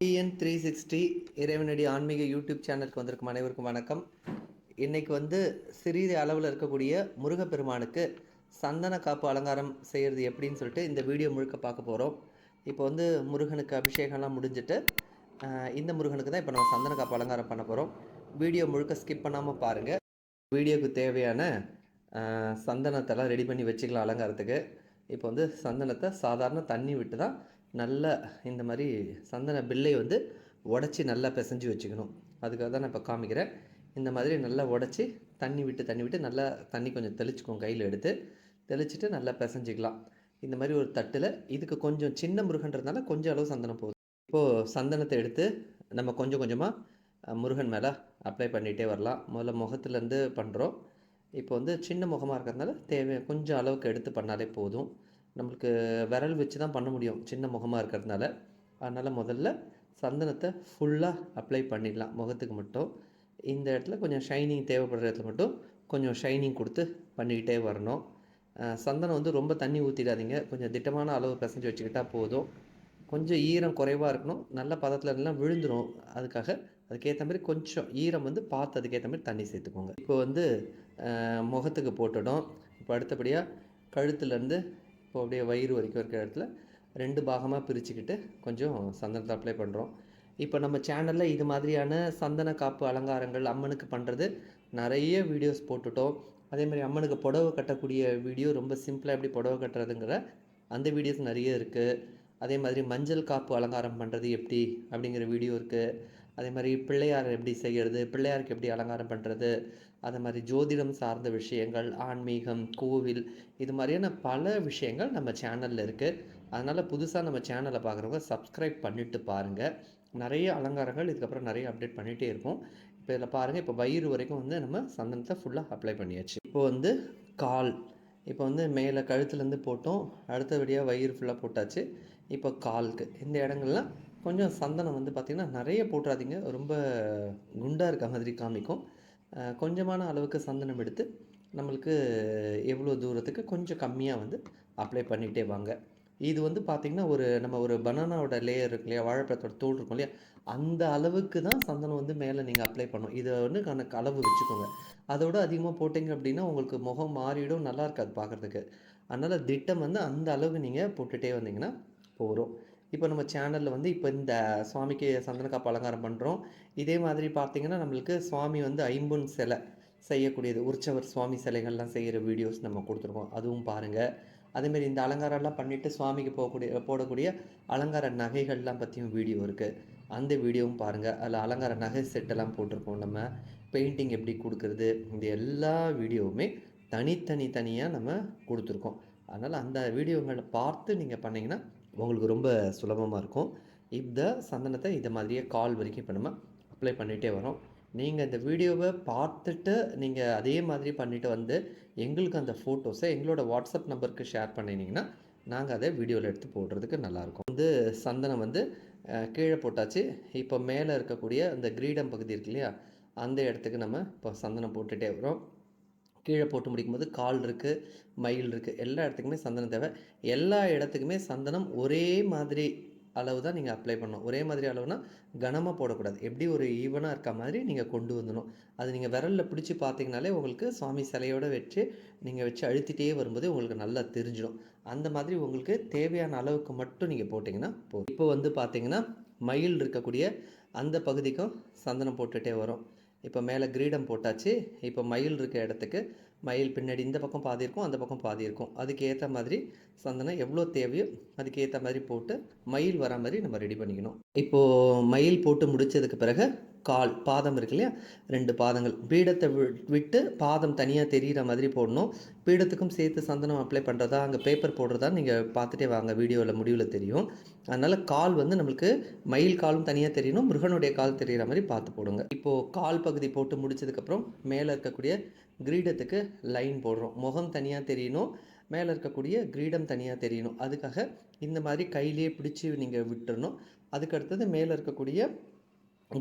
TN three sixty இறைவனடி ஆன்மீக YouTube சேனலுக்கு வந்திருக்கும் அனைவருக்கும் வணக்கம். இன்னைக்கு வந்து சிறிது அளவில் இருக்கக்கூடிய முருகப்பெருமானுக்கு சந்தன காப்பு அலங்காரம் செய்கிறது எப்படின்னு சொல்லிட்டு இந்த வீடியோ முழுக்க பார்க்க போகிறோம் இப்போ வந்து முருகனுக்கு அபிஷேகம்லாம் முடிஞ்சிட்டு இந்த முருகனுக்கு தான் இப்போ நம்ம சந்தன காப்பு அலங்காரம் பண்ண போகிறோம் வீடியோ முழுக்க ஸ்கிப் பண்ணாமல் பாருங்கள் வீடியோக்கு தேவையான சந்தனத்தெல்லாம் ரெடி பண்ணி வச்சுக்கலாம் அலங்காரத்துக்கு. இப்போ வந்து சந்தனத்தை சாதாரண தண்ணி விட்டு தான் நல்லா இந்த மாதிரி சந்தன பில்லை வந்து உடச்சி நல்லா பிசைஞ்சு வச்சுக்கணும். அதுக்காக தான் நான் இப்போ காமிக்கிறேன். இந்த மாதிரி நல்லா உடச்சி தண்ணி விட்டு தண்ணி விட்டு நல்லா தண்ணி கொஞ்சம் தெளிச்சுக்கோங்க கையில் எடுத்து. தெளிச்சிட்டு நல்லா பிசைஞ்சிக்கலாம். இந்த மாதிரி ஒரு தட்டில் இதுக்கு கொஞ்சம் சின்ன முருகன்றதுனால கொஞ்சம் அளவு சந்தனம் போதும். இப்போது சந்தனத்தை எடுத்து நம்ம கொஞ்சம் கொஞ்சமாக முருகன் மேலே அப்ளை பண்ணிகிட்டே வரலாம். முதல்ல முகத்துலேருந்து பண்ணுறோம் இப்போ வந்து சின்ன முகமாக இருக்கிறதுனால தேவை கொஞ்சம் அளவுக்கு எடுத்து பண்ணாலே போதும். நம்மளுக்கு விரல் வச்சு தான் பண்ண முடியும். சின்ன முகமாக இருக்கிறதுனால. அதனால் முதல்ல சந்தனத்தை ஃபுல்லாக அப்ளை பண்ணிடலாம். முகத்துக்கு மட்டும். இந்த இடத்துல கொஞ்சம் ஷைனிங் தேவைப்படுற இடத்துல மட்டும் கொஞ்சம் ஷைனிங் கொடுத்து பண்ணிக்கிட்டே வரணும். சந்தனம் வந்து ரொம்ப தண்ணி ஊற்றிடாதீங்க கொஞ்சம் திட்டமான அளவு பிசைஞ்சு வச்சுக்கிட்டால் போதும். கொஞ்சம் ஈரம் குறைவாக இருக்கணும். நல்ல பதத்தில் எல்லாம் விழுந்துடும் அதுக்காக அதுக்கேற்ற மாதிரி கொஞ்சம் ஈரம் வந்து பார்த்து அதுக்கேற்ற மாதிரி தண்ணி சேர்த்துக்கோங்க. இப்போ வந்து முகத்துக்கு போட்டுடும் இப்போ அடுத்தபடியாக கழுத்துலேருந்து இப்போ அப்படியே வயிறு வரைக்கும் இருக்கிற இடத்துல ரெண்டு பாகமாக பிரிச்சுக்கிட்டு கொஞ்சம் சந்தனத்தை அப்ளை பண்ணுறோம் இப்போ நம்ம சேனலில் இது மாதிரியான சந்தன காப்பு அலங்காரங்கள் அம்மனுக்கு பண்ணுறது நிறைய வீடியோஸ் போட்டுட்டோம். அதே மாதிரி அம்மனுக்கு புடவை கட்டக்கூடிய வீடியோ ரொம்ப சிம்பிளாக எப்படி புடவை கட்டுறதுங்கிற அந்த வீடியோஸ் நிறைய இருக்குது அதே மாதிரி மஞ்சள் காப்பு அலங்காரம் பண்ணுறது எப்படி அப்படிங்கிற வீடியோ இருக்குது அதே மாதிரி பிள்ளையார் எப்படி செய்கிறது பிள்ளையாருக்கு எப்படி அலங்காரம் பண்ணுறது அதே மாதிரி ஜோதிடம் சார்ந்த விஷயங்கள் ஆன்மீகம் கோவில் இது மாதிரியான பல விஷயங்கள் நம்ம சேனலில் இருக்குது அதனால் புதுசாக நம்ம சேனலை பார்க்குறவங்க சப்ஸ்கிரைப் பண்ணிவிட்டு பாருங்கள் நிறைய அலங்காரங்கள் இதுக்கப்புறம் நிறைய அப்டேட் பண்ணிகிட்டே இருக்கும். இப்போ இதில் பாருங்கள் இப்போ வயிறு வரைக்கும் வந்து நம்ம சந்தனத்தை ஃபுல்லாக அப்ளை பண்ணியாச்சு. இப்போ வந்து கால் இப்போ வந்து மேலே கழுத்துலேருந்து போட்டோம் அடுத்தபடியாக வயிறு ஃபுல்லாக போட்டாச்சு. இப்போ காலுக்கு இந்த இடங்கள்லாம் கொஞ்சம் சந்தனம் வந்து பார்த்திங்கன்னா நிறைய போட்டுறாதீங்க. ரொம்ப குண்டாக இருக்க மாதிரி காமிக்கும். கொஞ்சமான அளவுக்கு சந்தனம் எடுத்து நம்மளுக்கு எவ்வளோ தூரத்துக்கு கொஞ்சம் கம்மியாக வந்து அப்ளை பண்ணிகிட்டே வாங்க. இது வந்து பார்த்திங்கன்னா ஒரு நம்ம ஒரு பனானாவோட லேயர் இருக்கு இல்லையா? வாழைப்பழத்தோட தோல் இருக்கும் இல்லையா? அந்த அளவுக்கு தான் சந்தனம் வந்து மேலே நீங்கள் அப்ளை பண்ணணும். இதை வந்து கணக்கு அளவு வச்சுக்கோங்க. அதோட அதிகமாக போட்டிங்க அப்படின்னா உங்களுக்கு முகம் மாறிடும். நல்லா இருக்காது பார்க்குறதுக்கு. அதனால் திட்டம் வந்து அந்த அளவுக்கு நீங்கள் போட்டுகிட்டே வந்தீங்கன்னா போகிறோம் இப்போ நம்ம சேனலில் வந்து இப்போ இந்த சுவாமிக்கு சந்தனக்காப்பு அலங்காரம் பண்ணுறோம் இதே மாதிரி பார்த்தீங்கன்னா நம்மளுக்கு சுவாமி வந்து ஐம்பொன் சிலை செய்யக்கூடியது. உற்சவர் சுவாமி சிலைகள்லாம் செய்கிற வீடியோஸ் நம்ம கொடுத்துருக்கோம். அதுவும் பாருங்கள் அதேமாரி இந்த அலங்காரம்லாம் பண்ணிவிட்டு சுவாமிக்கு போகக்கூடிய போடக்கூடிய அலங்கார நகைகள்லாம் பற்றியும் வீடியோ இருக்குது அந்த வீடியோவும் பாருங்கள் அதில் அலங்கார நகை செட்டெல்லாம் போட்டிருக்கோம் நம்ம. பெயிண்டிங் எப்படி கொடுக்குறது இந்த எல்லா வீடியோவுமே தனித்தனி தனியாக நம்ம கொடுத்துருக்கோம். அதனால் அந்த வீடியோங்களை பார்த்து நீங்கள் பண்ணிங்கன்னா உங்களுக்கு ரொம்ப சுலபமாக இருக்கும். இந்த சந்தனத்தை இந்த மாதிரியே கால் வரைக்கும் இப்போ நம்ம அப்ளை பண்ணிகிட்டே வரோம். நீங்கள் இந்த வீடியோவை பார்த்துட்டு நீங்கள் அதே மாதிரி பண்ணிவிட்டு வந்து எங்களுக்கு அந்த ஃபோட்டோஸை எங்களோட வாட்ஸ்அப் நம்பருக்கு ஷேர் பண்ணினீங்கன்னா நாங்கள் அதை வீடியோவில் எடுத்து போடுறதுக்கு நல்லாயிருக்கும் வந்து சந்தனம் வந்து கீழே போட்டாச்சு. இப்போ மேலே இருக்கக்கூடிய அந்த கிரீடம் பகுதி இருக்கு இல்லையா அந்த இடத்துக்கு நம்ம இப்போ சந்தனம் போட்டுகிட்டே வரோம். கீழே போட்டு முடிக்கும்போது கால் இருக்குது மயில் இருக்குது எல்லா இடத்துக்குமே சந்தனம் தேவை. எல்லா இடத்துக்குமே சந்தனம் ஒரே மாதிரி அளவு தான் நீங்கள் அப்ளை பண்ணணும். ஒரே மாதிரி அளவுனா கனமாக போடக்கூடாது. எப்படி ஒரு ஈவனாக இருக்க மாதிரி நீங்கள் கொண்டு வந்துடணும். அது நீங்கள் விரலில் பிடிச்சி பார்த்தீங்கனாலே உங்களுக்கு சுவாமி சிலையோட வச்சு நீங்கள் வச்சு அழுத்திட்டே வரும்போது உங்களுக்கு நல்லா தெரிஞ்சிடும். அந்த மாதிரி உங்களுக்கு தேவையான அளவுக்கு மட்டும் நீங்கள் போட்டிங்கன்னா போதும். இப்போ வந்து பார்த்தீங்கன்னா மயில் இருக்கக்கூடிய அந்த பகுதிக்கும் சந்தனம் போட்டுகிட்டே வரும். இப்போ மேலே கிரீடம் போட்டாச்சு. இப்போ மயில் இருக்க இடத்துக்கு மயில் பின்னாடி இந்த பக்கம் பாதி இருக்கும் அந்த பக்கம் பாதி இருக்கும். அதுக்கு ஏற்ற மாதிரி சந்தனம் எவ்வளோ தேவையோ அதுக்கு ஏற்ற மாதிரி போட்டு மயில் வர மாதிரி நம்ம ரெடி பண்ணிக்கணும். இப்போது மயில் போட்டு முடித்ததுக்கு பிறகு கால் பாதம் இருக்கு இல்லையா? ரெண்டு பாதங்கள். பீடத்தை விட்டு பாதம் தனியாக தெரிகிற மாதிரி போடணும். பீடத்துக்கும் சேர்த்து சந்தனம் அப்ளை பண்ணுறதா அங்கே பேப்பர் போடுறதா நீங்கள் பார்த்துட்டே வாங்க. வீடியோவில் முடிவில் தெரியும். அதனால் கால் வந்து நம்மளுக்கு மயில் காலும் தனியாக தெரியணும். முருகனுடைய கால் தெரிகிற மாதிரி பார்த்து போடுங்க. இப்போது கால் பகுதி போட்டு முடிச்சதுக்கப்புறம் மேலே இருக்கக்கூடிய கிரீடத்துக்கு லைன் போடுறோம். முகம் தனியாக தெரியணும். மேலே இருக்கக்கூடிய கிரீடம் தனியாக தெரியணும். அதுக்காக இந்த மாதிரி கையிலேயே பிடிச்சி நீங்கள் விட்டுறணும். அதுக்கு அடுத்தது மேலே இருக்கக்கூடிய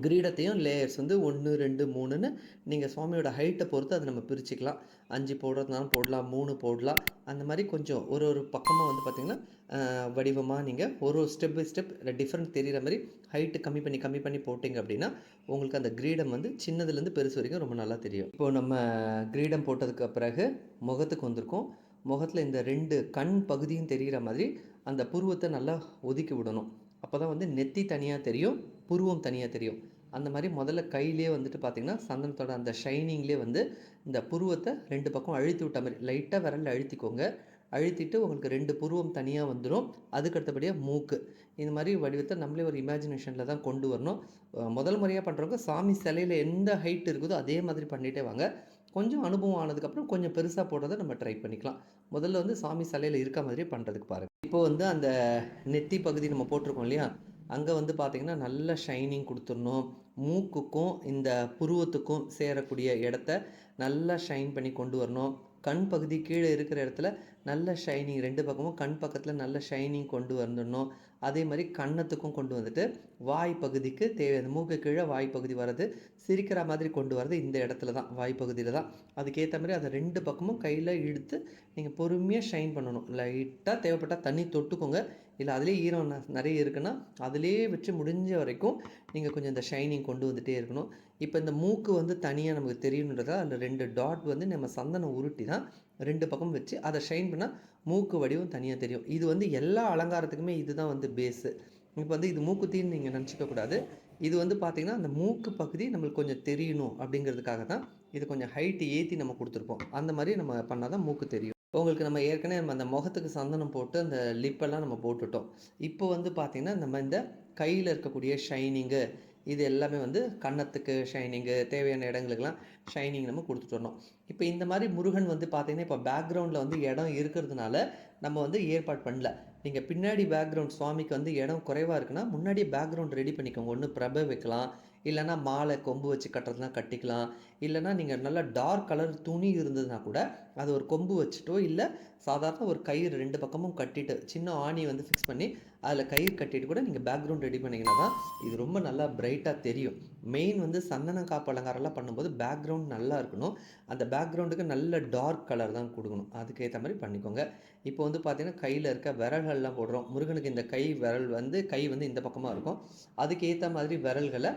கிரீடத்தையும் லேயர்ஸ் வந்து ஒன்று ரெண்டு மூணுன்னு நீங்கள் சுவாமியோட ஹைட்டை பொறுத்து அதை நம்ம பிரிச்சுக்கலாம். அஞ்சு போடுறதுனாலும் போடலாம் மூணு போடலாம். அந்த மாதிரி கொஞ்சம் ஒரு ஒரு பக்கமாக வந்து பார்த்திங்கன்னா வடிவமாக நீங்கள் ஒரு ஒரு ஸ்டெப் பை ஸ்டெப் டிஃப்ரெண்ட் தெரிகிற மாதிரி ஹைட்டு கம்மி பண்ணி கம்மி பண்ணி போட்டிங்க அப்படின்னா உங்களுக்கு அந்த கிரீடம் வந்து சின்னதுலேருந்து பெருசு வரைக்கும் ரொம்ப நல்லா தெரியும். இப்போது நம்ம கிரீடம் போட்டதுக்கு பிறகு முகத்துக்கு வந்திருக்கோம். முகத்தில் இந்த ரெண்டு கண் பகுதியும் தெரிகிற மாதிரி அந்த புருவத்தை நல்லா ஒதுக்கி விடணும். அப்போ தான் வந்து நெத்தி தனியாக தெரியும். புருவம் தனியாக தெரியும். அந்த மாதிரி முதல்ல கையிலே வந்துட்டு பார்த்திங்கன்னா சந்தனத்தோட அந்த ஷைனிங்லேயே வந்து இந்த புருவத்தை ரெண்டு பக்கம் அழுத்தி விட்ட மாதிரி லைட்டாக விரலில் அழுத்திக்கோங்க. அழுத்திட்டு உங்களுக்கு ரெண்டு புருவம் தனியாக வந்துடும் அதுக்கு அடுத்தபடியாக மூக்கு. இந்த மாதிரி வடிவத்தை நம்மளே ஒரு இமேஜினேஷனில் தான் கொண்டு வரணும். முதல் முறையாக பண்ணுறவங்க சாமி சிலையில் எந்த ஹைட் இருக்குதோ அதே மாதிரி பண்ணிகிட்டே வாங்க. கொஞ்சம் அனுபவம் ஆனதுக்கப்புறம் கொஞ்சம் பெருசாக போடுறதை நம்ம ட்ரை பண்ணிக்கலாம். முதல்ல வந்து சாமி சிலையில் இருக்க மாதிரி பண்ணுறதுக்கு பாருங்கள் இப்போ வந்து அந்த நெத்தி பகுதி நம்ம போட்டிருக்கோம் இல்லையா? அங்கே வந்து பார்த்திங்கன்னா நல்ல ஷைனிங் கொடுத்துடணும். மூக்குக்கும் இந்த புருவத்துக்கும் சேரக்கூடிய இடத்த நல்லா ஷைன் பண்ணி கொண்டு வரணும். கண் பகுதி கீழே இருக்கிற இடத்துல நல்ல ஷைனிங் ரெண்டு பக்கமும் கண் பக்கத்தில் நல்ல ஷைனிங் கொண்டு வந்துடணும். அதே மாதிரி கன்னத்துக்கும் கொண்டு வந்துட்டு வாய் பகுதிக்கு தேவையான மூக்கு கீழே வாய் பகுதி வர்றது சிரிக்கிற மாதிரி கொண்டு வர்றது இந்த இடத்துல தான் வாய் பகுதியில் தான். அதுக்கேற்ற மாதிரி அதை ரெண்டு பக்கமும் கையில் இழுத்து நீங்கள் பொறுமையாக ஷைன் பண்ணணும். லைட்டாக தேவைப்பட்டால் தண்ணி தொட்டுக்கோங்க. இல்லை அதிலே ஈரம் ந- நிறைய இருக்குன்னா அதிலே வச்சு முடிஞ்ச வரைக்கும் நீங்கள் கொஞ்சம் இந்த ஷைனிங் கொண்டு வந்துகிட்டே இருக்கணும். இப்போ இந்த மூக்கு வந்து தனியாக நமக்கு தெரியணுன்றதா அதில் ரெண்டு டாட் வந்து நம்ம சந்தனம் உருட்டி தான் ரெண்டு பக்கம் வச்சு அதை ஷைன் பண்ணால் மூக்கு வடிவம் தனியாக தெரியும். இது வந்து எல்லா அலங்காரத்துக்குமே இதுதான் வந்து பேஸு இப்போ வந்து இது மூக்குத்தின்னு நீங்கள் நினச்சிக்க கூடாது. இது வந்து பார்த்திங்கன்னா அந்த மூக்கு பகுதி நம்மளுக்கு கொஞ்சம் தெரியணும் அப்படிங்கிறதுக்காக தான் இது கொஞ்சம் ஹைட்டு ஏற்றி நம்ம கொடுத்துருப்போம். அந்த மாதிரி நம்ம பண்ணால் தான் மூக்கு தெரியும். உங்களுக்கு நம்ம ஏற்கனவே நம்ம அந்த முகத்துக்கு சந்தனம் போட்டு அந்த லிப்பெல்லாம் நம்ம போட்டுட்டோம். இப்போ வந்து பார்த்திங்கன்னா நம்ம இந்த கையில் இருக்கக்கூடிய ஷைனிங்கு இது எல்லாமே வந்து கன்னத்துக்கு ஷைனிங்கு தேவையான இடங்களுக்கெல்லாம் ஷைனிங் நம்ம கொடுத்துட்டு வரணும். இப்போ இந்த மாதிரி முருகன் வந்து பார்த்தீங்கன்னா இப்போ பேக்ரவுண்டில் வந்து இடம் இருக்கிறதுனால நம்ம வந்து ஏற்பாடு பண்ணல. நீங்கள் பின்னாடி பேக்ரவுண்ட் சுவாமிக்கு வந்து இடம் குறைவாக இருக்குன்னா முன்னாடியே பேக்ரவுண்ட் ரெடி பண்ணிக்கோங்க. ஒன்று பிரபை வைக்கலாம். இல்லைன்னா மாலை கொம்பு வச்சு கட்டுறதுனா கட்டிக்கலாம். இல்லைன்னா நீங்கள் நல்லா டார்க் கலர் துணி இருந்ததுன்னா கூட அது ஒரு கொம்பு வச்சுட்டோ இல்லை சாதாரண ஒரு கயிறு ரெண்டு பக்கமும் கட்டிட்டு சின்ன ஆணி வந்து ஃபிக்ஸ் பண்ணி அதில் கயிறு கட்டிட்டு கூட நீங்கள் பேக்ரவுண்ட் ரெடி பண்ணிங்கன்னா தான் இது ரொம்ப நல்லா பிரைட்டாக தெரியும். மெயின் வந்து சந்தன காப்பு அலங்காரம்லாம் பண்ணும்போது பேக்ரவுண்ட் நல்லா இருக்கணும். அந்த பேக்ரவுண்டுக்கு நல்ல டார்க் கலர் தான் கொடுக்கணும். அதுக்கேற்ற மாதிரி பண்ணிக்கோங்க. இப்போ வந்து பார்த்தீங்கன்னா கையில் இருக்க விரல்கள்லாம் போடுறோம். முருகனுக்கு இந்த கை விரல் வந்து கை வந்து இந்த பக்கமாக இருக்கும். அதுக்கேற்ற மாதிரி விரல்களை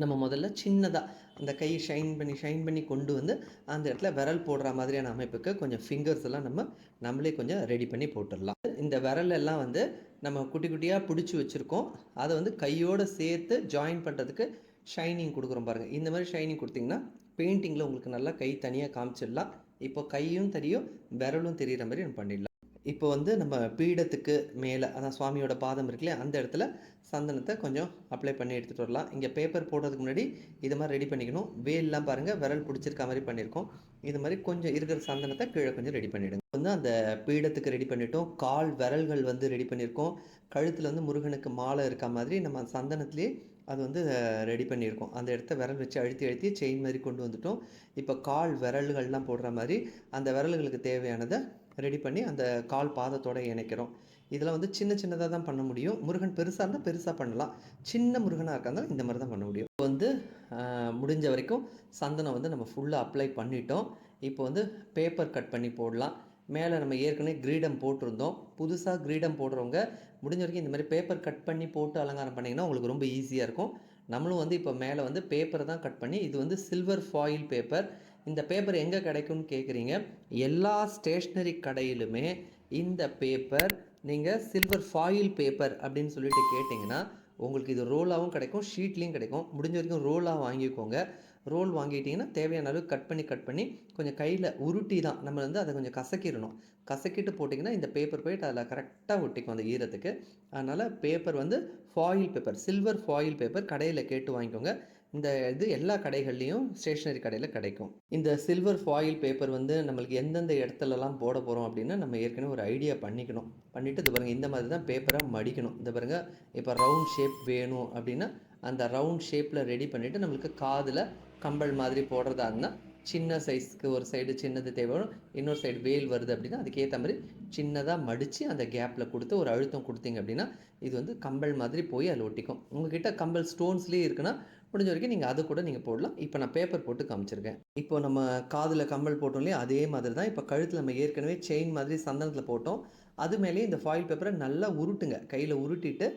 நம்ம முதல்ல சின்னதாக அந்த கையை ஷைன் பண்ணி ஷைன் பண்ணி கொண்டு வந்து அந்த இடத்துல விரல் போடுற மாதிரியான அமைப்புக்கு கொஞ்சம் ஃபிங்கர்ஸ் எல்லாம் நம்ம நம்மளே கொஞ்சம் ரெடி பண்ணி போட்டுடலாம். இந்த விரல் எல்லாம் வந்து நம்ம குட்டி குட்டியாக பிடிச்சி வச்சுருக்கோம். அதை வந்து கையோடு சேர்த்து ஜாயின் பண்ணுறதுக்கு ஷைனிங் கொடுக்குறோம் பாருங்கள் இந்த மாதிரி ஷைனிங் கொடுத்தீங்கன்னா பெயிண்டிங்கில் உங்களுக்கு நல்லா கை தனியாக காமிச்சிடலாம். இப்போ கையும் தெரியும் விரலும் தெரிகிற மாதிரி நம்ம பண்ணிடலாம். இப்போ வந்து நம்ம பீடத்துக்கு மேலே அதான் சுவாமியோட பாதம் இருக்குல்ல அந்த இடத்துல சந்தனத்தை கொஞ்சம் அப்ளை பண்ணி எடுத்துகிட்டு வரலாம். இங்கே பேப்பர் போடுறதுக்கு முன்னாடி இது மாதிரி ரெடி பண்ணிக்கணும். வேல்லாம் பாருங்கள் விரல் பிடிச்சிருக்க மாதிரி பண்ணியிருக்கோம். இது மாதிரி கொஞ்சம் இருக்கிற சந்தனத்தை கீழே கொஞ்சம் ரெடி பண்ணிவிடுங்க வந்து அந்த பீடத்துக்கு ரெடி பண்ணிட்டோம். கால் விரல்கள் வந்து ரெடி பண்ணியிருக்கோம். கழுத்தில் வந்து முருகனுக்கு மாலை இருக்க மாதிரி நம்ம சந்தனத்துலேயே அது வந்து ரெடி பண்ணியிருக்கோம். அந்த இடத்த விரல் வச்சு அழுத்தி அழுத்தி செயின் மாதிரி கொண்டு வந்துட்டோம். இப்போ கால் விரல்கள்லாம் போடுற மாதிரி அந்த விரல்களுக்கு தேவையானதை ரெடி பண்ணி அந்த கால் பாதத்தோட இணைக்கிறோம். இதெல்லாம் வந்து சின்ன சின்னதாக தான் பண்ண முடியும். முருகன் பெருசாக இருந்தால் பெருசாக பண்ணலாம். சின்ன முருகனாக இருக்கிறதால இந்த மாதிரி தான் பண்ண முடியும். இப்போ வந்து முடிஞ்ச வரைக்கும் சந்தனம் வந்து நம்ம ஃபுல்லாக அப்ளை பண்ணிட்டோம். இப்போ வந்து பேப்பர் கட் பண்ணி போடலாம். மேலே நம்ம ஏற்கனவே கிரீடம் போட்டிருந்தோம். புதுசாக கிரீடம் போடுறவங்க முடிஞ்ச வரைக்கும் இந்த மாதிரி பேப்பர் கட் பண்ணி போட்டு அலங்காரம் பண்ணிங்கன்னா உங்களுக்கு ரொம்ப ஈஸியாக இருக்கும். நம்மளும் வந்து இப்போ மேலே வந்து பேப்பரை தான் கட் பண்ணி இது வந்து சில்வர் ஃபாயில் பேப்பர் இந்த பேப்பர் எங்கே கிடைக்கும்னு கேட்குறீங்க எல்லா ஸ்டேஷ்னரி கடையிலுமே இந்த பேப்பர் நீங்கள் சில்வர் ஃபாயில் பேப்பர் அப்படின்னு சொல்லிட்டு கேட்டிங்கன்னா உங்களுக்கு இது ரோலாகவும் கிடைக்கும் ஷீட்லேயும் கிடைக்கும். முடிஞ்ச வரைக்கும் ரோலாக வாங்கிக்கோங்க. ரோல் வாங்கிட்டிங்கன்னா தேவையான அளவு கட் பண்ணி கட் பண்ணி கொஞ்சம் கையில் உருட்டி தான் நம்ம வந்து அதை கொஞ்சம் கசக்கிடணும். கசக்கிட்டு போட்டிங்கன்னா இந்த பேப்பர் போயிட்டு அதில் கரெக்டாக ஒட்டிக்கும் அந்த ஈரத்துக்கு. அதனால் பேப்பர் வந்து foil paper silver foil paper கடையில் கேட்டு வாங்கிக்கோங்க. இந்த இது எல்லா கடைகள்லேயும் ஸ்டேஷ்னரி கடையில் கிடைக்கும். இந்த சில்வர் ஃபாயில் பேப்பர் வந்து நம்மளுக்கு எந்தெந்த இடத்துலலாம் போட போகிறோம் அப்படின்னா நம்ம ஏற்கனவே ஒரு ஐடியா பண்ணிக்கணும். பண்ணிவிட்டு இது பாருங்கள் இந்த மாதிரி தான் பேப்பரை மடிக்கணும். இந்த பாருங்கள் இப்போ ரவுண்ட் ஷேப் வேணும் அப்படின்னா அந்த ரவுண்ட் ஷேப்பில் ரெடி பண்ணிவிட்டு நம்மளுக்கு காதில் கம்பல் மாதிரி போடுறதா இருந்தால் சின்ன சைஸ்க்கு ஒரு சைடு சின்னது தேவைப்படும் இன்னொரு சைடு வேல் வருது அப்படின்னா அதுக்கேற்ற மாதிரி சின்னதாக மடித்து அந்த கேப்பில் கொடுத்து ஒரு அழுத்தம் கொடுத்தீங்க அப்படின்னா இது வந்து கம்பல் மாதிரி போய் அதில் ஒட்டிக்கும். உங்ககிட்ட கம்பல் ஸ்டோன்ஸ்லேயே இருக்குன்னா முடிஞ்ச வரைக்கும் நீங்கள் அது கூட நீங்கள் போடலாம். இப்போ நான் பேப்பர் போட்டு காமிச்சிருக்கேன். இப்போ நம்ம காதில் கம்மல் போட்டோம் இல்லையா? அதே மாதிரி தான் இப்போ கழுத்தில் நம்ம ஏற்கனவே செயின் மாதிரி சந்தனத்தில் போட்டோம். அது மேலேயே இந்த ஃபாயில் பேப்பரை நல்லா உருட்டுங்க. கையில் உருட்டிட்டு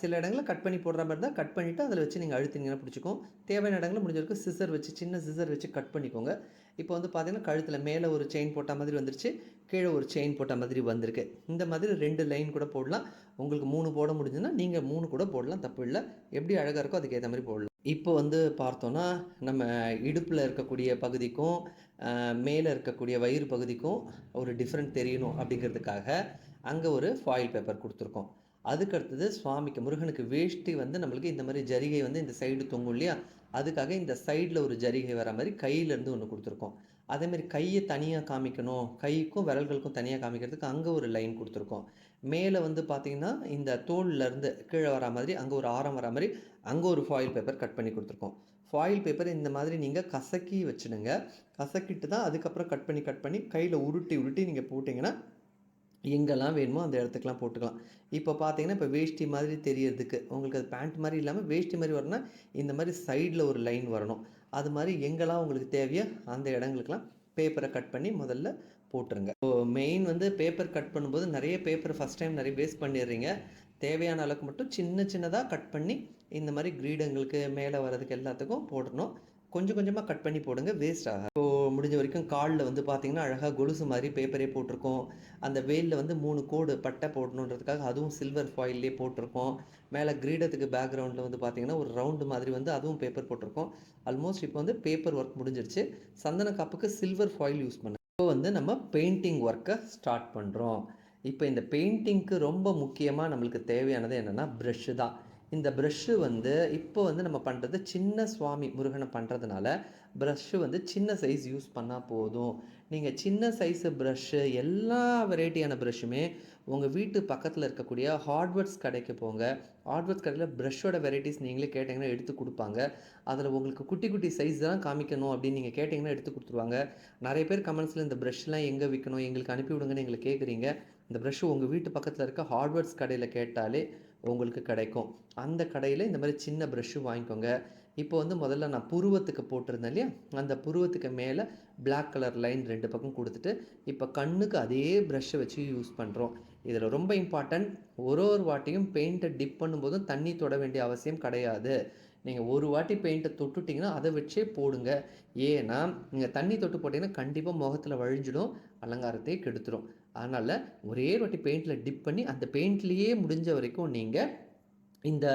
சில இடங்களில் கட் பண்ணி போடுற மாதிரி தான் கட் பண்ணிவிட்டு அதில் வச்சு நீங்கள் அழுத்தினீங்கன்னா பிடிச்சிக்கும். தேவையான இடங்களில் முடிஞ்ச வரைக்கும் சிசர் வச்சு சின்ன சிசர் வச்சு கட் பண்ணிக்கோங்க. இப்போ வந்து பார்த்தீங்கன்னா கழுத்தில் மேலே ஒரு செயின் போட்ட மாதிரி வந்துருச்சு. கீழே ஒரு செயின் போட்ட மாதிரி வந்திருக்கு. இந்த மாதிரி ரெண்டு லைன் கூட போடலாம். உங்களுக்கு மூணு போட முடிஞ்சுன்னா நீங்கள் மூணு கூட போடலாம். தப்பு இல்லை. எப்படி அழகாக இருக்கோ அதுக்கேற்ற மாதிரி போடலாம். இப்போ வந்து பார்த்தோன்னா நம்ம இடுப்பில் இருக்கக்கூடிய பகுதிக்கும் மேலே இருக்கக்கூடிய வயிறு பகுதிக்கும் ஒரு டிஃப்ரெண்ட் தெரியணும் அப்படிங்கிறதுக்காக அங்கே ஒரு ஃபாயில் பேப்பர் கொடுத்துருக்கோம். அதுக்கு அடுத்தது சுவாமிக்கு முருகனுக்கு வேஷ்டி வந்து நம்மளுக்கு இந்த மாதிரி ஜரிகை வந்து இந்த சைடு தொங்கும் இல்லையா? அதுக்காக இந்த சைடில் ஒரு ஜரிகை வர மாதிரி கையிலேருந்து ஒன்று கொடுத்துருக்கோம். அதேமாதிரி கையை தனியாக காமிக்கணும். கைக்கும் விரல்களுக்கும் தனியாக காமிக்கிறதுக்கு அங்கே ஒரு லைன் கொடுத்துருக்கோம். மேலே வந்து பார்த்திங்கன்னா இந்த தோல்லேருந்து கீழே வர மாதிரி அங்கே ஒரு ஆரம் வர மாதிரி அங்கே ஒரு ஃபாயில் பேப்பர் கட் பண்ணி கொடுத்துருக்கோம். ஃபாயில் பேப்பர் இந்த மாதிரி நீங்கள் கசக்கி வச்சுடுங்க. கசக்கிட்டு தான் அதுக்கப்புறம் கட் பண்ணி கட் பண்ணி கையில் உருட்டி உருட்டி நீங்கள் போட்டிங்கன்னா எங்கெல்லாம் வேணுமோ அந்த இடத்துக்குலாம் போட்டுக்கலாம். இப்போ பார்த்தீங்கன்னா இப்போ வேஷ்டி மாதிரி தெரியறதுக்கு உங்களுக்கு அது பேண்ட் மாதிரி இல்லாமல் வேஷ்டி மாதிரி வரணும்னா இந்த மாதிரி சைடில் ஒரு லைன் வரணும். அது மாதிரி எங்கெல்லாம் உங்களுக்கு தேவையோ அந்த இடங்களுக்குலாம் பேப்பரை கட் பண்ணி முதல்ல போட்டுருங்க. இப்போ மெயின் வந்து பேப்பர் கட் பண்ணும்போது நிறைய பேப்பர் ஃபஸ்ட் டைம் நிறைய வேஸ்ட் பண்ணிடுறீங்க. தேவையான அளவுக்கு மட்டும் சின்ன சின்னதாக கட் பண்ணி இந்த மாதிரி கிரீடங்களுக்கு மேலே வர்றதுக்கு எல்லாத்துக்கும் போடணும். கொஞ்சம் கொஞ்சமாக கட் பண்ணி போடுங்க வேஸ்ட் ஆகும் இப்போ முடிஞ்ச வரைக்கும் காலில் வந்து பார்த்தீங்கன்னா அழகாக கொலுசு மாதிரி பேப்பரே போட்டிருக்கோம். அந்த வெயிலில் வந்து மூணு கோடு பட்டை போடணுன்றதுக்காக அதுவும் சில்வர் ஃபாயிலே போட்டிருக்கோம். மேலே கிரீடத்துக்கு பேக்ரவுண்டில் வந்து பார்த்தீங்கன்னா ஒரு ரவுண்டு மாதிரி வந்து அதுவும் பேப்பர் போட்டிருக்கோம். ஆல்மோஸ்ட் இப்போ வந்து பேப்பர் ஒர்க் முடிஞ்சிருச்சு. சந்தன காப்புக்கு சில்வர் ஃபாயில் யூஸ் பண்ண. இப்போ வந்து நம்ம பெயிண்டிங் ஒர்க்கை ஸ்டார்ட் பண்ணுறோம் இப்போ இந்த பெயிண்டிங்க்கு ரொம்ப முக்கியமாக நம்மளுக்கு தேவையானது என்னென்னா ப்ரெஷ்ஷு தான். இந்த ப்ரஷ்ஷு வந்து இப்போ வந்து நம்ம பண்ணுறது சின்ன சுவாமி முருகனை பண்ணுறதுனால ப்ரஷ்ஷு வந்து சின்ன சைஸ் யூஸ் பண்ணால் போதும். நீங்கள் சின்ன சைஸு ப்ரஷ்ஷு எல்லா வெரைட்டியான ப்ரஷ்ஷுமே உங்கள் வீட்டு பக்கத்தில் இருக்கக்கூடிய ஹார்ட்வேர்ட்ஸ் கடைக்கு போங்க. ஹார்ட்வேர்ட்ஸ் கடையில் ப்ரஷ்ஷோட வெரைட்டிஸ் நீங்களே கேட்டிங்கன்னா எடுத்து கொடுப்பாங்க. அதில் உங்களுக்கு குட்டி குட்டி சைஸ் தான் காமிக்கணும் அப்படின்னு நீங்கள் கேட்டிங்கன்னா எடுத்து கொடுத்துருவாங்க. நிறைய பேர் கமெண்ட்ஸில் இந்த ப்ரஷ்லாம் எங்கே விற்கணும் எங்களுக்கு அனுப்பி விடுங்கன்னு எங்களை கேட்குறீங்க இந்த ப்ரஷ்ஷு உங்கள் வீட்டு பக்கத்தில் இருக்க ஹார்ட்வேர்ட்ஸ் கடையில் கேட்டாலே உங்களுக்கு கிடைக்கும். அந்த கடையில் இந்த மாதிரி சின்ன ப்ரெஷ்ஷும் வாங்கிக்கோங்க. இப்போ வந்து முதல்ல நான் புருவத்துக்கு போட்டிருந்தேன் இல்லையா? அந்த புருவத்துக்கு மேலே பிளாக் கலர் லைன் ரெண்டு பக்கம் கொடுத்துட்டு இப்போ கண்ணுக்கு அதே ப்ரஷ்ஷை வச்சு யூஸ் பண்ணுறோம் இதில் ரொம்ப இம்பார்ட்டன்ட் ஒரு ஒரு வாட்டியும் பெயிண்ட்டை டிப் பண்ணும்போதும் தண்ணி தொட வேண்டிய அவசியம் கிடையாது. நீங்கள் ஒரு வாட்டி பெயிண்ட்டை தொட்டுட்டிங்கன்னா அதை வச்சே போடுங்க. ஏன்னா நீங்கள் தண்ணி தொட்டு போட்டிங்கன்னா கண்டிப்பாக முகத்தில் வழிஞ்சிடும் அலங்காரத்தையே கெடுத்துரும். அதனால் ஒரே ஒரு வாட்டி பெயிண்டில் டிப் பண்ணி அந்த பெயிண்ட்லேயே முடிஞ்ச வரைக்கும் நீங்கள் இந்த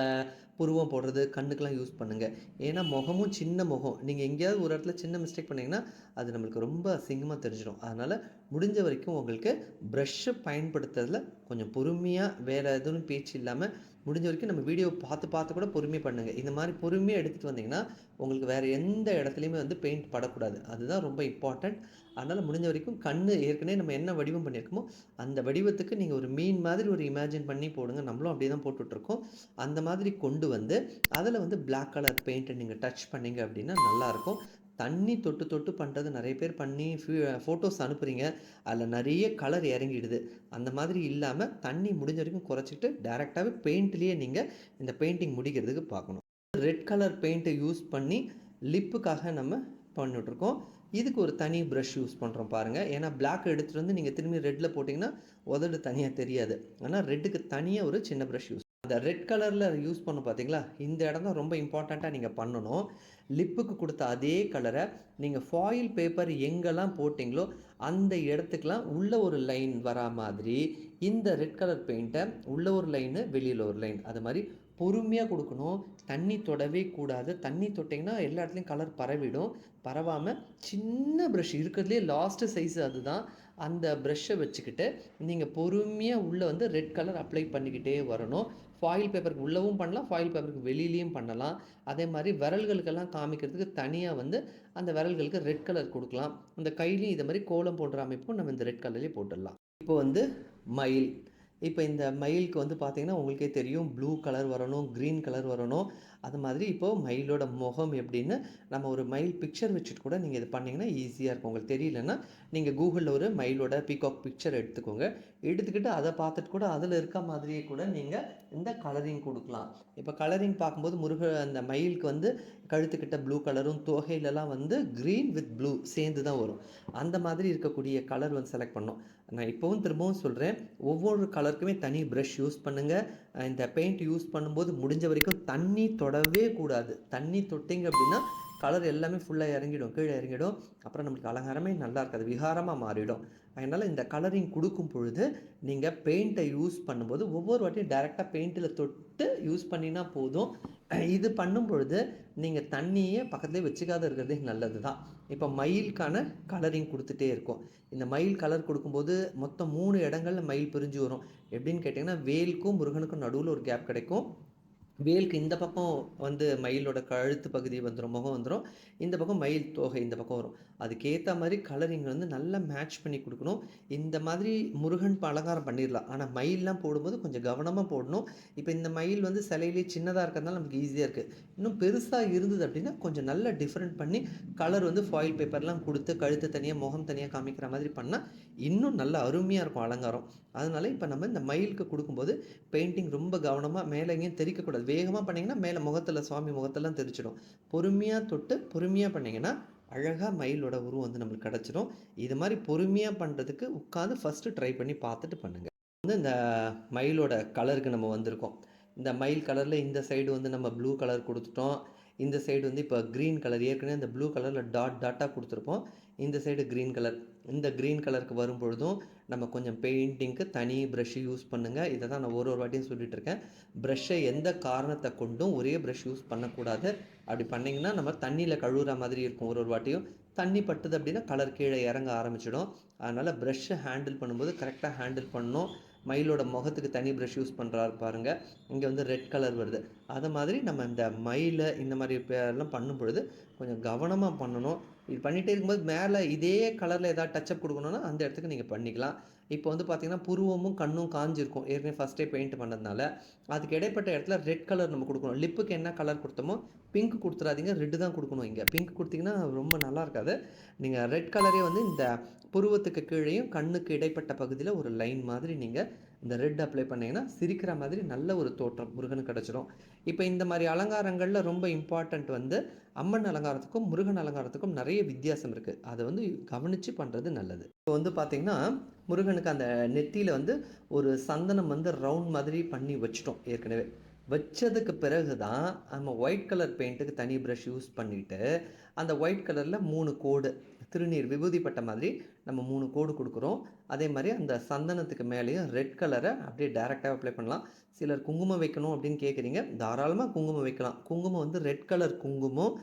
புருவம் போடுறது கண்ணுக்கெலாம் யூஸ் பண்ணுங்கள் ஏன்னா முகமும் சின்ன முகம். நீங்கள் எங்கேயாவது ஒரு இடத்துல சின்ன மிஸ்டேக் பண்ணிங்கன்னா அது நம்மளுக்கு ரொம்ப அசிங்கமாக தெரிஞ்சிடும். அதனால் முடிஞ்ச வரைக்கும் உங்களுக்கு ப்ரஷ்ஷை பயன்படுத்துறதுல கொஞ்சம் பொறுமையாக வேறு எதுவும் பேச்சு இல்லாமல் முடிஞ்ச வரைக்கும் நம்ம வீடியோ பார்த்து பார்த்து கூட பொறுமையாக பண்ணுங்கள் இந்த மாதிரி பொறுமையாக எடுத்துகிட்டு வந்தீங்கன்னா உங்களுக்கு வேறு எந்த இடத்துலையுமே வந்து பெயிண்ட் படக்கூடாது. அதுதான் ரொம்ப இம்பார்ட்டண்ட் அதனால் முடிஞ்ச வரைக்கும் கண் ஏற்கனவே நம்ம என்ன வடிவம் பண்ணியிருக்கோமோ அந்த வடிவத்துக்கு நீங்கள் ஒரு மீன் மாதிரி ஒரு இமேஜின் பண்ணி போடுங்க. நம்மளும் அப்படியே தான் போட்டுட்ருக்கோம் அந்த மாதிரி கொண்டு வந்து அதில் வந்து பிளாக் கலர் பெயிண்ட்டை நீங்கள் டச் பண்ணீங்க அப்படின்னா நல்லாயிருக்கும். தண்ணி தொட்டு தொட்டு பண்ணுறது நிறைய பேர் பண்ணி ஃபோட்டோஸ் அனுப்புகிறீங்க அதில் நிறைய கலர் இறங்கிடுது. அந்த மாதிரி இல்லாமல் தண்ணி முடிஞ்ச வரைக்கும் குறைச்சிட்டு டேரெக்டாகவே பெயிண்ட்லேயே நீங்கள் இந்த பெயிண்டிங் முடிக்கிறதுக்கு பார்க்கணும். ரெட் கலர் பெயிண்ட்டை யூஸ் பண்ணி லிப்புக்காக நம்ம பண்ணிட்டுருக்கோம். இதுக்கு ஒரு தனி ப்ரஷ் யூஸ் பண்ணுறோம் பாருங்கள் ஏன்னா பிளாக் எடுத்துகிட்டு வந்து நீங்கள் திரும்பி ரெட்டில் போட்டிங்கன்னா உதடு தனியாக தெரியாது. ஆனால் ரெட்டுக்கு தனியாக ஒரு சின்ன ப்ரஷ் யூஸ் அந்த ரெட் கலரில் யூஸ் பண்ண பார்த்தீங்களா இந்த இடம் தான் ரொம்ப இம்பார்ட்டண்ட்டாக நீங்கள் பண்ணணும். லிப்புக்கு கொடுத்த அதே கலரை நீங்கள் ஃபாயில் பேப்பர் எங்கெல்லாம் போட்டிங்களோ அந்த இடத்துக்குலாம் உள்ள ஒரு லைன் வரா மாதிரி இந்த ரெட் கலர் பெயிண்ட்டை உள்ள ஒரு லைனு வெளியில் ஒரு லைன் அது மாதிரி பொறுமையாக கொடுக்கணும். தண்ணி தொடவே கூடாது. தண்ணி தொட்டிங்கன்னா எல்லா இடத்துலையும் கலர் பரவிடும். பரவாமல் சின்ன ப்ரஷ் இருக்கிறதுலே லாஸ்ட்டு சைஸ் அதுதான் அந்த ப்ரெஷ்ஷை வச்சுக்கிட்டு நீங்கள் பொறுமையாக உள்ளே வந்து ரெட் கலர் அப்ளை பண்ணிக்கிட்டே வரணும். ஃபாயில் பேப்பருக்கு உள்ளவும் பண்ணலாம் ஃபாயில் பேப்பருக்கு வெளியிலையும் பண்ணலாம். அதே மாதிரி விரல்களுக்கெல்லாம் காமிக்கிறதுக்கு தனியாக வந்து அந்த விரல்களுக்கு ரெட் கலர் கொடுக்கலாம். அந்த கையிலையும் இதை மாதிரி கோலம் போடுற அமைப்பும் நம்ம இந்த ரெட் கலர்லேயே போட்டுடலாம். இப்போ வந்து மயில். இப்போ இந்த மயிலுக்கு வந்து பார்த்திங்கன்னா உங்களுக்கே தெரியும் ப்ளூ கலர் வரணும், க்ரீன் கலர் வரணும். அது மாதிரி இப்போ மயிலோட முகம் எப்படின்னு நம்ம ஒரு மயில் பிக்சர் வச்சுட்டு கூட நீங்கள் இது பண்ணிங்கன்னா ஈஸியாக இருக்கும். உங்களுக்கு தெரியலன்னா, நீங்கள் கூகுளில் ஒரு மயிலோட பீகாக் பிக்சர் எடுத்துக்கோங்க. எடுத்துக்கிட்டு அதை பார்த்துட்டு கூட அதில் இருக்க மாதிரியே கூட நீங்கள் இந்த கலரிங் கொடுக்கலாம் இப்போ கலரிங் பார்க்கும்போது முருக அந்த மயிலுக்கு வந்து கழுத்துக்கிட்ட ப்ளூ கலரும், தோகையிலலாம் வந்து க்ரீன் வித் ப்ளூ சேர்ந்து தான் வரும். அந்த மாதிரி இருக்கக்கூடிய கலர் வந்து செலக்ட் பண்ணோம் நான் இப்போவும் திரும்பவும் சொல்கிறேன் ஒவ்வொரு கலருக்குமே தனி ப்ரஷ் யூஸ் பண்ணுங்கள் இந்த பெயிண்ட் யூஸ் பண்ணும்போது முடிஞ்ச வரைக்கும் தண்ணி தொடவே கூடாது. தண்ணி தொட்டிங்க அப்படின்னா, கலர் எல்லாமே ஃபுல்லாக இறங்கிடும். கீழே இறங்கிடும். அப்புறம் நம்மளுக்கு அலங்காரமே நல்லா இருக்காது. விகாரமாக மாறிடும். அதனால் இந்த கலரிங் கொடுக்கும் பொழுது, நீங்கள் பெயிண்ட்டை யூஸ் பண்ணும்போது ஒவ்வொரு வாட்டியும் டைரெக்டாக பெயிண்ட்டில் தொட்டு யூஸ் பண்ணினா போதும். இது பண்ணும் பொழுது, நீங்கள் தண்ணியே பக்கத்துலேயே வச்சுக்காத இருக்கிறதே நல்லது தான். இப்போ மயிலுக்கான கலரிங் கொடுத்துட்டே இருக்கும் இந்த மயில் கலர் கொடுக்கும்போது மொத்தம் மூணு இடங்கள்ல மயில் பிரிஞ்சு வரும். எப்படின்னு கேட்டிங்கன்னா வேலுக்கும், முருகனுக்கும் நடுவில் ஒரு கேப் கிடைக்கும். வேலுக்கு இந்த பக்கம் வந்து மயிலோட கழுத்து பகுதி வந்துடும் முகம் வந்துடும் இந்த பக்கம் மயில் தோகை இந்த பக்கம் வரும். அதுக்கேற்ற மாதிரி கலரிங் வந்து நல்லா மேட்ச் பண்ணி கொடுக்கணும் இந்த மாதிரி முருகன் இப்போ அலங்காரம் பண்ணிடலாம் ஆனால் மயிலெலாம் போடும்போது கொஞ்சம் கவனமாக போடணும். இப்போ இந்த மயில் வந்து சிலையிலேயே சின்னதாக இருக்கிறதுனால நமக்கு ஈஸியாக இருக்குது இன்னும் பெருசாக இருந்தது அப்படின்னா, கொஞ்சம் நல்லா டிஃப்ரெண்ட் பண்ணி கலர் வந்து ஃபாயில் பேப்பர்லாம் கொடுத்து கழுத்து தனியாக முகம் தனியாக காமிக்கிற மாதிரி பண்ணால் இன்னும் நல்லா அருமையாக இருக்கும் அலங்காரம். அதனால் இப்போ நம்ம இந்த மயிலுக்கு கொடுக்கும்போது பெயிண்டிங் ரொம்ப கவனமாக மேலேங்கேயும் தெரிக்கக்கூடாது வேகமாக வேகமா பண்ணீங்கன்னா, மேலே முகத்தில் சுவாமி முகத்தெல்லாம் தெரிச்சிடும் பொறுமையாக தொட்டு, பொறுமையாக பண்ணிங்கன்னா அழகாக மயிலோட உருவம் வந்து நம்மளுக்கு கிடச்சிடும் இது மாதிரி பொறுமையாக பண்ணுறதுக்கு உட்காந்து ஃபர்ஸ்ட்டு ட்ரை பண்ணி பார்த்துட்டு பண்ணுங்கள் வந்து இந்த மயிலோட கலருக்கு நம்ம வந்திருக்கோம். இந்த மயில் கலரில் இந்த சைடு வந்து நம்ம ப்ளூ கலர் கொடுத்துட்டோம். இந்த சைடு வந்து இப்போ க்ரீன் கலர் ஏற்கனவே அந்த ப்ளூ கலரில் டாட் டாட்டாக கொடுத்துருப்போம். இந்த சைடு க்ரீன் கலர். இந்த க்ரீன் கலருக்கு வரும்பொழுதும், நம்ம கொஞ்சம் பெயிண்டிங்க்கு தனி ப்ரஷ் யூஸ் பண்ணுங்கள் இதை தான் நான் ஒரு ஒரு வாட்டியும் சொல்லிட்டு இருக்கேன். ப்ரஷ்ஷை எந்த காரணத்தை கொண்டும் ஒரே ப்ரஷ் யூஸ் பண்ணக்கூடாது. அப்படி பண்ணிங்கன்னா நம்ம தண்ணியில் கழுவுற மாதிரி இருக்கும் ஒரு ஒரு வாட்டியும். தண்ணி பட்டுது அப்படின்னா, கலர் கீழே இறங்க ஆரம்பிச்சிடும். அதனால் ப்ரஷ்ஷை ஹேண்டில் பண்ணும்போது கரெக்டாக ஹேண்டில் பண்ணணும். மயிலோட முகத்துக்கு தனி ப்ரஷ் யூஸ் பண்ணுறாரு பாருங்கள் இங்கே வந்து ரெட் கலர் வருது. அதை மாதிரி நம்ம இந்த மயிலை இந்த மாரி பண்ணும் பண்ணும்பொழுது, கொஞ்சம் கவனமாக பண்ணணும். இது பண்ணிகிட்டே இருக்கும்போது மேலே இதே கலரில் ஏதாவது டச்சப் கொடுக்கணுன்னா அந்த இடத்துக்கு நீங்கள் பண்ணிக்கலாம். இப்போ வந்து பார்த்தீங்கன்னா, புருவமும், கண்ணும் காஞ்சிருக்கும் ஏற்கனவே ஃபர்ஸ்ட்டே பெயிண்ட் பண்ணதுனால. அதுக்கு இடைப்பட்ட இடத்துல ரெட் கலர் நம்ம கொடுக்கணும் லிப்புக்கு என்ன கலர் கொடுத்தோமோ பிங்க் கொடுத்துடாதீங்க ரெட்டு தான் கொடுக்கணும் இங்கே பிங்க் கொடுத்தீங்கன்னா ரொம்ப நல்லா இருக்காது. நீங்கள் ரெட் கலரே வந்து இந்த புருவத்துக்கு கீழேயும் கண்ணுக்கு இடைப்பட்ட பகுதியில் ஒரு லைன் மாதிரி நீங்கள் இந்த ரெட் அப்ளை பண்ணிங்கன்னா சிரிக்கிற மாதிரி நல்ல ஒரு தோற்றம் முருகனுக்கு கிடச்சிடும் இப்போ இந்த மாதிரி அலங்காரங்களில் ரொம்ப இம்பார்ட்டண்ட் வந்து அம்மன் அலங்காரத்துக்கும், முருகன் அலங்காரத்துக்கும் நிறைய வித்தியாசம் இருக்குது அதை வந்து கவனித்து பண்ணுறது நல்லது. இப்போ வந்து பார்த்திங்கன்னா முருகனுக்கு அந்த நெத்தியில் வந்து ஒரு சந்தனம் வந்து ரவுண்ட் மாதிரி பண்ணி வச்சுட்டோம் ஏற்கனவே. வச்சதுக்கு பிறகு தான் நம்ம ஒயிட் கலர் பெயிண்ட்டுக்கு தனி ப்ரஷ் யூஸ் பண்ணிவிட்டு அந்த ஒயிட் கலரில் மூணு கோடு திருநீர் விபூதி பட்ட மாதிரி நம்ம மூணு கோடு கொடுக்குறோம் அதே மாதிரி அந்த சந்தனத்துக்கு மேலேயும் ரெட் கலரை அப்படியே டேரெக்டாக அப்ளை பண்ணலாம். சிலர் குங்குமம் வைக்கணும் அப்படின்னு கேட்குறீங்க. தாராளமாக குங்குமம் வைக்கலாம். குங்குமம் வந்து ரெட் கலர் குங்குமம்.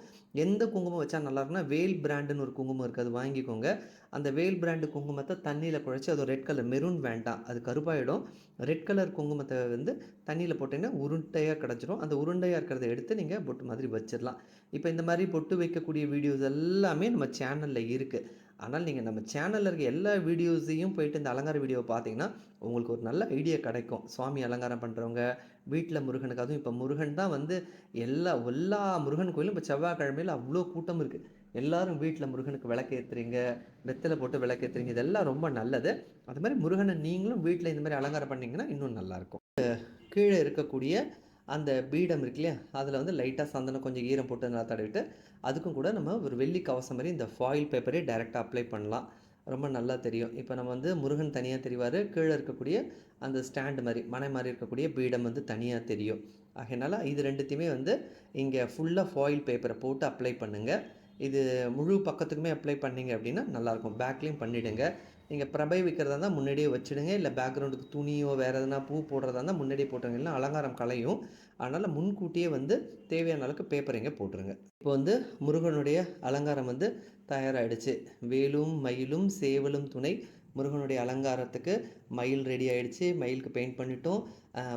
எந்த குங்குமம் வச்சா நல்லா இருக்கும்னா, வேல் பிராண்டுன்னு ஒரு குங்குமம் இருக்குது அது வாங்கிக்கோங்க. அந்த வேல் பிராண்டு குங்குமத்தை தண்ணியில் குழைச்சி அது ரெட் கலர் மெரூன் வேண்டாம். அது கருப்பாயிடும். ரெட் கலர் குங்குமத்தை வந்து தண்ணியில் போட்டீங்கன்னா, உருண்டையாக கிடச்சிரும் அந்த உருண்டையாக இருக்கிறத எடுத்து நீங்கள் பொட்டு மாதிரி வச்சிடலாம் இப்போ இந்த மாதிரி பொட்டு வைக்கக்கூடிய வீடியோஸ் எல்லாமே நம்ம சேனலில் இருக்குது ஆனால் நீங்கள் நம்ம சேனலில் இருக்க எல்லா வீடியோஸையும் போயிட்டு இந்த அலங்கார வீடியோவை பார்த்தீங்கன்னா, உங்களுக்கு ஒரு நல்ல ஐடியா கிடைக்கும். சுவாமி அலங்காரம் பண்ணுறவங்க வீட்டில் முருகனுக்கு அதுவும் இப்போ முருகன் தான் வந்து எல்லா எல்லா முருகன் கோயிலும் இப்போ செவ்வாய்க்கிழமையில அவ்வளோ கூட்டம் இருக்குது எல்லாரும் வீட்டில் முருகனுக்கு விளக்கேற்றுறீங்க வெத்தலை போட்டு விளக்கேற்றுறீங்க இதெல்லாம் ரொம்ப நல்லது. அது மாதிரி முருகனை நீங்களும் வீட்டில் இந்த மாதிரி அலங்காரம் பண்ணிங்கன்னா இன்னும் நல்லாயிருக்கும் கீழே இருக்கக்கூடிய அந்த பீடம் இருக்கு இல்லையா? அதில் வந்து லைட்டாக சந்தனம் கொஞ்சம் ஈரம் போட்டு நல்லா தடவிட்டு, அதுக்கும் கூட நம்ம ஒரு வெள்ளி கவசம் மாதிரி இந்த ஃபாயில் பேப்பரே டைரெக்டாக அப்ளை பண்ணலாம். ரொம்ப நல்லா தெரியும். இப்போ நம்ம வந்து முருகன் தனியாக தெரிவார் கீழே இருக்கக்கூடிய அந்த ஸ்டாண்ட் மாதிரி மனை மாதிரி இருக்கக்கூடிய பீடம் வந்து தனியாக தெரியும். ஆகையினால இது ரெண்டுத்தையுமே வந்து இங்கே ஃபுல்லாக ஃபாயில் பேப்பரை போட்டு அப்ளை பண்ணுங்கள் இது முழு பக்கத்துக்குமே அப்ளை பண்ணிங்க அப்படின்னா நல்லாயிருக்கும் பேக்லேயும் பண்ணிவிடுங்க நீங்கள் பிரபை வைக்கிறதா இருந்தால் முன்னாடியே வச்சுடுங்க. இல்லை பேக்ரவுண்டுக்கு துணியோ, வேறு எதனா பூ போடுறதா இருந்தால் முன்னாடியே போட்டுருங்க. இல்லை அலங்காரம் கலையும். அதனால் முன்கூட்டியே வந்து தேவையான அளவுக்கு பேப்பரிங்க போட்டுருங்க. இப்போ வந்து முருகனுடைய அலங்காரம் வந்து தயாராகிடுச்சு வேலும் மயிலும் சேவலும் துணை. முருகனுடைய அலங்காரத்துக்கு மயில் ரெடி ஆகிடுச்சி மயிலுக்கு பெயிண்ட் பண்ணிட்டோம்.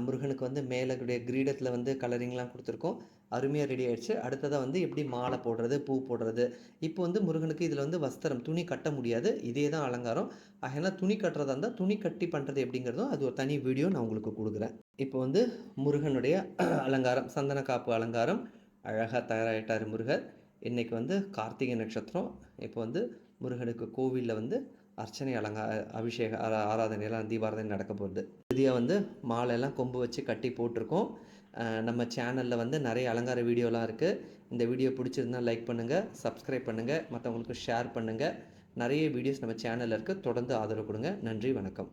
முருகனுக்கு வந்து மேலே கிரீடத்தில் வந்து கலரிங்லாம் கொடுத்துருக்கோம் அருமையாக ரெடி ஆகிடுச்சு அடுத்ததாக வந்து எப்படி மாலை போடுறது பூ போடுறது. இப்போ வந்து முருகனுக்கு இதில் வந்து வஸ்திரம் துணி கட்ட முடியாது. இதே தான் அலங்காரம். அதனால் துணி கட்டுறதா இருந்தால் துணி கட்டி பண்ணுறது எப்படிங்கிறதும் அது ஒரு தனி வீடியோ நான் உங்களுக்கு கொடுக்குறேன். இப்போ வந்து முருகனுடைய அலங்காரம் சந்தன காப்பு அலங்காரம். அழகாக தயாராகிட்டார் முருகர். இன்றைக்கி வந்து கார்த்திகை நட்சத்திரம். இப்போ வந்து முருகனுக்கு கோவிலில் வந்து அர்ச்சனை அலங்கா அபிஷேக ஆரா- ஆராதனையெல்லாம் தீபாராதனை நடக்க போகுது. இறுதியாக வந்து மாலையெல்லாம் கொம்பு வச்சு கட்டி போட்டிருக்கோம். நம்ம சேனலில் வந்து நிறைய அலங்கார வீடியோலாம் இருக்குது இந்த வீடியோ பிடிச்சிருந்தால் லைக் பண்ணுங்கள் சப்ஸ்கிரைப் பண்ணுங்கள் மற்றவங்களுக்கு ஷேர் பண்ணுங்கள் நிறைய வீடியோஸ் நம்ம சேனலில் இருக்குது தொடர்ந்து ஆதரவு கொடுங்க. நன்றி வணக்கம்.